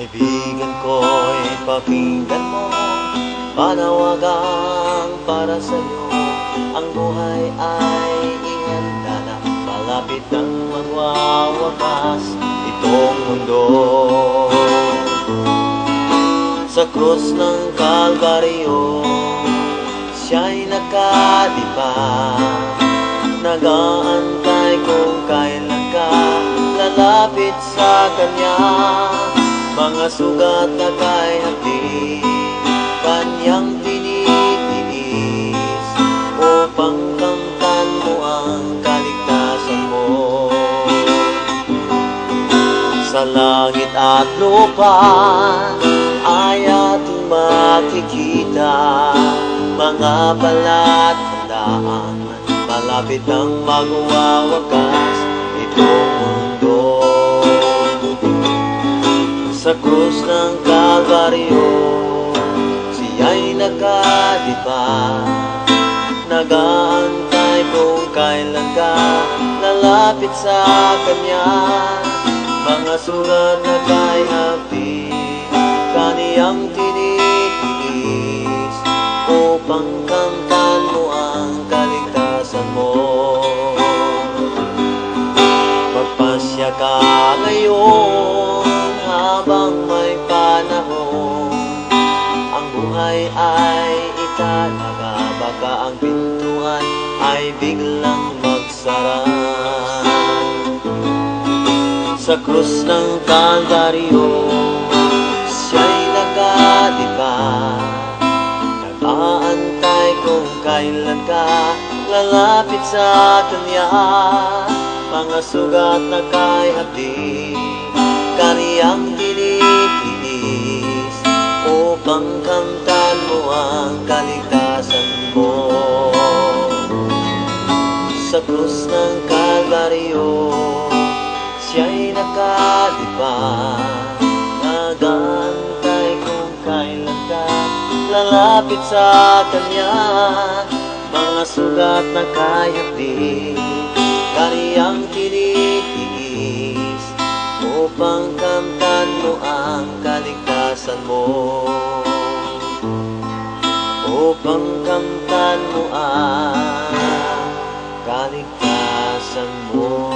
Kaibigan ko'y pakinggan mo. Panawagang para sa'yo. Ang buhay ay ihanda na Malapit ang magwawakas Itong mundo. Sa krus ng Kalbaryo Siya'y nakadipa Nagaantay kung kailan ka Lalapit sa kanya Mga sugat na kay hati Kanyang tinitiis Upang kamtan mo ang kaligtasan mo. Sa langit at lupa Ay ating makikita Mga palatandaan Malapit ang magwawakas Itong Sa krus ng Kalbaryo Siya'y nakadipa Nagaantay kung kailan ka Lalapit sa kanya. Mga sulat na kay hapdi Kaniyang tinitiis Upang kamtan mo ang kaligtasan mo. Magpasya ka ngayon habang may panahon Ang buhay ay italaga. Baka ang pintuan ay biglang magsara Sa krus ng Kalbaryo Siya'y nakadipa Nag-aantay kung kailan ka Lalapit sa kanya. Mga sugat na kay hapdi Kaniyang tinitiis Upang kamtan mo ang kaligtasan mo. Sa krus ng Kalbaryo Siya'y nakadipa Nagantay kung kailan ka Lalapit sa kanya. Mga sugat na kayakdi Kaniyang ang kaligtasan mo. Upang kamtan mo ang kaligtasan mo